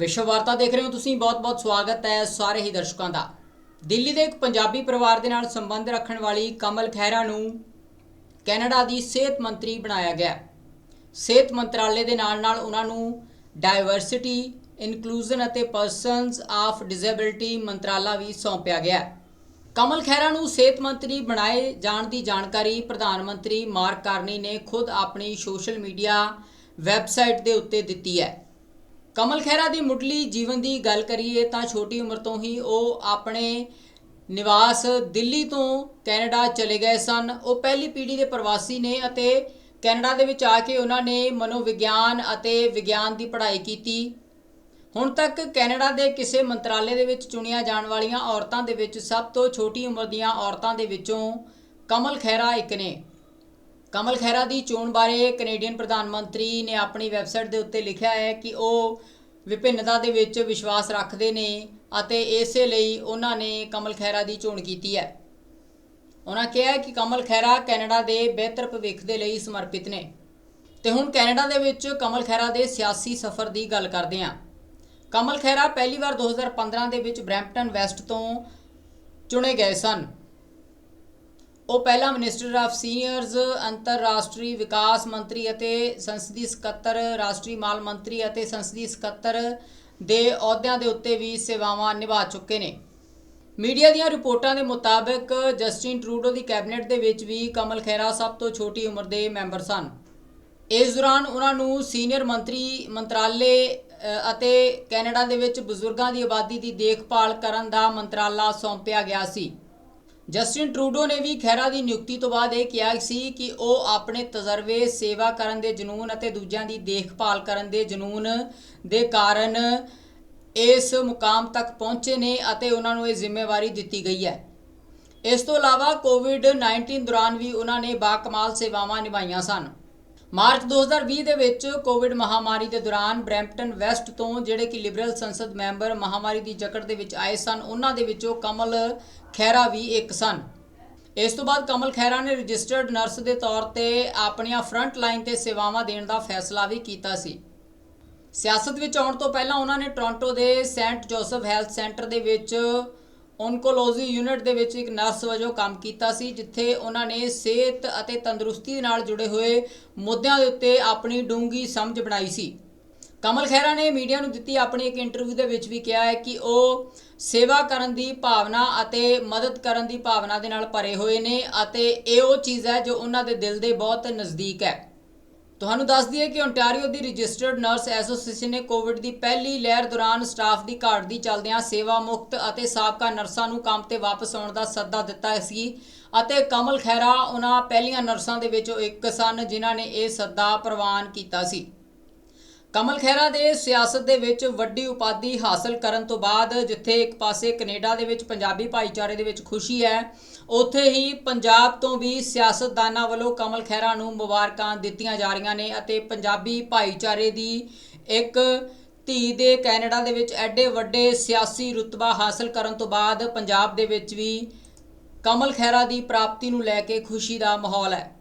ਵਿਸ਼ਵ ਵਾਰਤਾ ਦੇਖ ਰਹੇ ਹੋ ਤੁਸੀਂ ਬਹੁਤ-ਬਹੁਤ ਸਵਾਗਤ ਹੈ ਸਾਰੇ ਹੀ ਦਰਸ਼ਕਾਂ ਦਾ। ਦਿੱਲੀ ਦੇ ਇੱਕ ਪੰਜਾਬੀ ਪਰਿਵਾਰ ਦੇ ਨਾਲ ਸੰਬੰਧ ਰੱਖਣ ਵਾਲੀ ਕਮਲ ਖਹਿਰਾ ਨੂੰ ਕੈਨੇਡਾ ਦੀ ਸਿਹਤ ਮੰਤਰੀ ਬਣਾਇਆ ਗਿਆ। ਸਿਹਤ ਮੰਤਰਾਲੇ ਦੇ ਨਾਲ-ਨਾਲ ਉਹਨਾਂ ਨੂੰ ਡਾਈਵਰਸਿਟੀ ਇਨਕਲੂਜਨ ਅਤੇ ਪਰਸਨਸ ਆਫ ਡਿਸੇਬਿਲਿਟੀ ਮੰਤਰਾਲਾ ਵੀ ਸੌਂਪਿਆ ਗਿਆ ਕਮਲ ਖਹਿਰਾ ਨੂੰ ਸਿਹਤ ਮੰਤਰੀ ਬਣਾਏ ਜਾਣ ਦੀ ਜਾਣਕਾਰੀ ਪ੍ਰਧਾਨ ਮੰਤਰੀ ਮਾਰਕ ਕਾਰਨੀ ਨੇ ਖੁਦ ਆਪਣੀ ਸੋਸ਼ਲ ਮੀਡੀਆ ਵੈਬਸਾਈਟ ਦੇ ਉੱਤੇ ਦਿੱਤੀ ਹੈ। ਕਮਲ ਖਹਿਰਾ ਦੀ ਮੁੱਢਲੀ ਜੀਵਨ ਦੀ ਗੱਲ ਕਰੀਏ ਤਾਂ ਛੋਟੀ ਉਮਰ ਤੋਂ ਹੀ ਉਹ ਆਪਣੇ ਨਿਵਾਸ ਦਿੱਲੀ ਤੋਂ ਕੈਨੇਡਾ ਚਲੇ ਗਏ ਸਨ। ਉਹ ਪਹਿਲੀ ਪੀੜ੍ਹੀ ਦੇ ਪ੍ਰਵਾਸੀ ਨੇ ਅਤੇ ਕੈਨੇਡਾ ਦੇ ਵਿੱਚ ਆ ਕੇ ਉਹਨਾਂ ਨੇ ਮਨੋਵਿਗਿਆਨ ਅਤੇ ਵਿਗਿਆਨ ਦੀ ਪੜ੍ਹਾਈ ਕੀਤੀ। ਹੁਣ ਤੱਕ ਕੈਨੇਡਾ ਦੇ ਕਿਸੇ ਮੰਤਰਾਲੇ ਦੇ ਵਿੱਚ ਚੁਣੀਆਂ ਜਾਣ ਵਾਲੀਆਂ ਔਰਤਾਂ ਦੇ ਵਿੱਚ ਸਭ ਤੋਂ ਛੋਟੀ ਉਮਰ ਦੀਆਂ ਔਰਤਾਂ ਦੇ ਵਿੱਚੋਂ ਕਮਲ ਖਹਿਰਾ ਇੱਕ ਨੇ। ਕਮਲ ਖਹਿਰਾ ਦੀ ਚੋਣ ਬਾਰੇ ਕੈਨੇਡੀਅਨ ਪ੍ਰਧਾਨ ਮੰਤਰੀ ਨੇ ਆਪਣੀ ਵੈਬਸਾਈਟ ਦੇ ਉੱਤੇ ਲਿਖਿਆ ਹੈ ਕਿ ਉਹ ਵਿਭਿੰਨਤਾ ਦੇ ਵਿੱਚ ਵਿਸ਼ਵਾਸ ਰੱਖਦੇ ਨੇ ਅਤੇ ਇਸੇ ਲਈ ਉਹਨਾਂ ਨੇ ਕਮਲ ਖਹਿਰਾ ਦੀ ਚੋਣ ਕੀਤੀ ਹੈ। ਉਹਨਾਂ ਕਿਹਾ ਕਿ ਕਮਲ ਖਹਿਰਾ ਕੈਨੇਡਾ ਦੇ ਬਿਹਤਰ ਭਵਿੱਖ ਦੇ ਲਈ ਸਮਰਪਿਤ ਨੇ। ਤੇ ਹੁਣ ਕੈਨੇਡਾ ਦੇ ਵਿੱਚ ਕਮਲ ਖਹਿਰਾ ਦੇ ਸਿਆਸੀ ਸਫ਼ਰ ਦੀ ਗੱਲ ਕਰਦੇ ਹਾਂ। ਕਮਲ ਖਹਿਰਾ ਪਹਿਲੀ ਵਾਰ 2015 ਦੇ ਵਿੱਚ ਬਰੈਂਪਟਨ ਵੈਸਟ ਤੋਂ ਚੁਣੇ ਗਏ ਸਨ। ਉਹ ਪਹਿਲਾ ਮਿਨਿਸਟਰ ਆਫ ਸੀਨੀਅਰਜ਼ ਅੰਤਰਰਾਸ਼ਟਰੀ ਵਿਕਾਸ ਮੰਤਰੀ ਅਤੇ ਸੰਸਦੀ ਸਕੱਤਰ, ਰਾਸ਼ਟਰੀ ਮਾਲ ਮੰਤਰੀ ਅਤੇ ਸੰਸਦੀ ਸਕੱਤਰ ਦੇ ਅਹੁਦਿਆਂ ਦੇ ਉੱਤੇ ਵੀ ਸੇਵਾਵਾਂ ਨਿਭਾ ਚੁੱਕੇ ਨੇ। ਮੀਡੀਆ ਦੀਆਂ ਰਿਪੋਰਟਾਂ ਦੇ ਮੁਤਾਬਕ ਜਸਟਿਨ ਟਰੂਡੋ ਦੀ ਕੈਬਨਿਟ ਦੇ ਵਿੱਚ ਵੀ ਕਮਲ ਖੈਰਾ ਸਭ ਤੋਂ ਛੋਟੀ ਉਮਰ ਦੇ ਮੈਂਬਰ ਸਨ। ਇਸ ਦੌਰਾਨ ਉਹਨਾਂ ਨੂੰ ਸੀਨੀਅਰ ਮੰਤਰੀ, ਮੰਤਰਾਲੇ ਅਤੇ ਕੈਨੇਡਾ ਦੇ ਵਿੱਚ ਬਜ਼ੁਰਗਾਂ ਦੀ ਆਬਾਦੀ ਦੀ ਦੇਖਭਾਲ ਕਰਨ ਦਾ ਮੰਤਰਾਲਾ ਸੌਂਪਿਆ ਗਿਆ ਸੀ। ਜਸਟਿਨ ਟਰੂਡੋ ਨੇ ਵੀ ਖਹਿਰਾ ਦੀ ਨਿਯੁਕਤੀ ਤੋਂ ਬਾਅਦ ਇਹ ਕਿਹਾ ਸੀ ਕਿ ਉਹ ਆਪਣੇ ਤਜਰਬੇ, ਸੇਵਾ ਕਰਨ ਦੇ ਜਨੂਨ ਅਤੇ ਦੂਜਿਆਂ ਦੀ ਦੇਖਭਾਲ ਕਰਨ ਦੇ ਜਨੂਨ ਦੇ ਕਾਰਨ ਇਸ ਮੁਕਾਮ ਤੱਕ ਪਹੁੰਚੇ ਨੇ ਅਤੇ ਉਹਨਾਂ ਨੂੰ ਇਹ ਜ਼ਿੰਮੇਵਾਰੀ ਦਿੱਤੀ ਗਈ ਹੈ। ਇਸ ਤੋਂ ਇਲਾਵਾ ਕੋਵਿਡ-19 ਦੌਰਾਨ ਵੀ ਉਹਨਾਂ ਨੇ ਬਾਕਮਾਲ ਸੇਵਾਵਾਂ ਨਿਭਾਈਆਂ ਸਨ। ਮਾਰਚ 2020 ਦੇ ਵਿੱਚ ਕੋਵਿਡ ਮਹਾਮਾਰੀ ਦੇ ਦੌਰਾਨ ਬਰੈਂਪਟਨ ਵੈਸਟ ਤੋਂ ਜਿਹੜੇ ਕਿ ਲਿਬਰਲ ਸੰਸਦ ਮੈਂਬਰ ਮਹਾਮਾਰੀ ਦੀ ਜਕੜ ਦੇ ਵਿੱਚ ਆਏ ਸਨ, ਉਹਨਾਂ ਦੇ ਵਿੱਚੋਂ ਕਮਲ ਖੈਰਾ ਵੀ ਇੱਕ ਸਨ। ਇਸ ਤੋਂ ਬਾਅਦ ਕਮਲ ਖੈਰਾ ਨੇ ਰਜਿਸਟਰਡ ਨਰਸ ਦੇ ਤੌਰ ਤੇ ਆਪਣੀਆਂ ਫਰੰਟ ਲਾਈਨ ਤੇ ਸੇਵਾਵਾਂ ਦੇਣ ਦਾ ਫੈਸਲਾ ਵੀ ਕੀਤਾ ਸੀ। ਸਿਆਸਤ ਵਿੱਚ ਆਉਣ ਤੋਂ ਪਹਿਲਾਂ ਉਹਨਾਂ ਨੇ ਟੋਰਾਂਟੋ ਦੇ ਸੈਂਟ ਜੋਸਫ ਹੈਲਥ ਸੈਂਟਰ ਦੇ ਵਿੱਚ ਓਨਕੋਲੋਜੀ ਯੂਨਿਟ ਦੇ ਵਿੱਚ ਇੱਕ ਨਰਸ ਵਜੋਂ ਕੰਮ ਕੀਤਾ ਸੀ, ਜਿੱਥੇ ਉਹਨਾਂ ਨੇ ਸਿਹਤ ਅਤੇ ਤੰਦਰੁਸਤੀ ਦੇ ਨਾਲ ਜੁੜੇ ਹੋਏ ਮੁੱਦਿਆਂ ਦੇ ਉੱਤੇ ਆਪਣੀ ਡੂੰਗੀ ਸਮਝ ਬਣਾਈ ਸੀ। ਕਮਲ ਖਹਿਰਾ ਨੇ ਮੀਡੀਆ ਨੂੰ ਦਿੱਤੀ ਆਪਣੀ ਇੱਕ ਇੰਟਰਵਿਊ ਦੇ ਵਿੱਚ ਵੀ ਕਿਹਾ ਹੈ ਕਿ ਉਹ ਸੇਵਾ ਕਰਨ ਦੀ ਭਾਵਨਾ ਅਤੇ ਮਦਦ ਕਰਨ ਦੀ ਭਾਵਨਾ ਦੇ ਨਾਲ ਭਰੇ ਹੋਏ ਨੇ ਅਤੇ ਇਹ ਉਹ ਚੀਜ਼ ਹੈ ਜੋ ਉਹਨਾਂ ਦੇ ਦਿਲ ਦੇ ਬਹੁਤ ਨਜ਼ਦੀਕ ਹੈ। ਤੁਹਾਨੂੰ ਦੱਸ ਦਈਏ ਕਿ ਓਨਟਾਰੀਓ ਦੀ ਰਜਿਸਟਰਡ ਨਰਸ ਐਸੋਸੀਏਸ਼ਨ ਨੇ ਕੋਵਿਡ ਦੀ ਪਹਿਲੀ ਲਹਿਰ ਦੌਰਾਨ ਸਟਾਫ ਦੀ ਘਾਟ ਦੀ ਚੱਲਦਿਆਂ ਸੇਵਾ ਮੁਕਤ ਅਤੇ ਸਾਬਕਾ ਨਰਸਾਂ ਨੂੰ ਕੰਮ ਤੇ ਵਾਪਸ ਆਉਣ ਦਾ ਸੱਦਾ ਦਿੱਤਾ ਸੀ। ਅਤੇ ਕਮਲ ਖੈਰਾ ਉਹਨਾਂ ਪਹਿਲੀਆਂ ਨਰਸਾਂ ਦੇ ਵਿੱਚੋਂ ਇੱਕ ਸਨ, ਜਿਨ੍ਹਾਂ ਨੇ ਇਹ ਸੱਦਾ ਪ੍ਰਵਾਨ ਕੀਤਾ ਸੀ। ਕਮਲ ਖਹਿਰਾ ਦੇ ਸਿਆਸਤ ਦੇ ਵਿੱਚ ਵੱਡੀ ਉਪਾਧੀ ਹਾਸਲ ਕਰਨ ਤੋਂ ਬਾਅਦ ਜਿੱਥੇ ਇੱਕ ਪਾਸੇ ਕੈਨੇਡਾ ਦੇ ਵਿੱਚ ਪੰਜਾਬੀ ਭਾਈਚਾਰੇ ਦੇ ਵਿੱਚ ਖੁਸ਼ੀ ਹੈ, ਉੱਥੇ ਹੀ ਪੰਜਾਬ ਤੋਂ ਵੀ ਸਿਆਸਤਦਾਨਾਂ ਵੱਲੋਂ ਕਮਲ ਖਹਿਰਾ ਨੂੰ ਮੁਬਾਰਕਾਂ ਦਿੱਤੀਆਂ ਜਾ ਰਹੀਆਂ ਨੇ ਅਤੇ ਪੰਜਾਬੀ ਭਾਈਚਾਰੇ ਦੀ ਇੱਕ ਧੀ ਦੇ ਕੈਨੇਡਾ ਦੇ ਵਿੱਚ ਐਡੇ ਵੱਡੇ ਸਿਆਸੀ ਰੁਤਬਾ ਹਾਸਲ ਕਰਨ ਤੋਂ ਬਾਅਦ ਪੰਜਾਬ ਦੇ ਵਿੱਚ ਵੀ ਕਮਲ ਖਹਿਰਾ ਦੀ ਪ੍ਰਾਪਤੀ ਨੂੰ ਲੈ ਕੇ ਖੁਸ਼ੀ ਦਾ ਮਾਹੌਲ ਹੈ।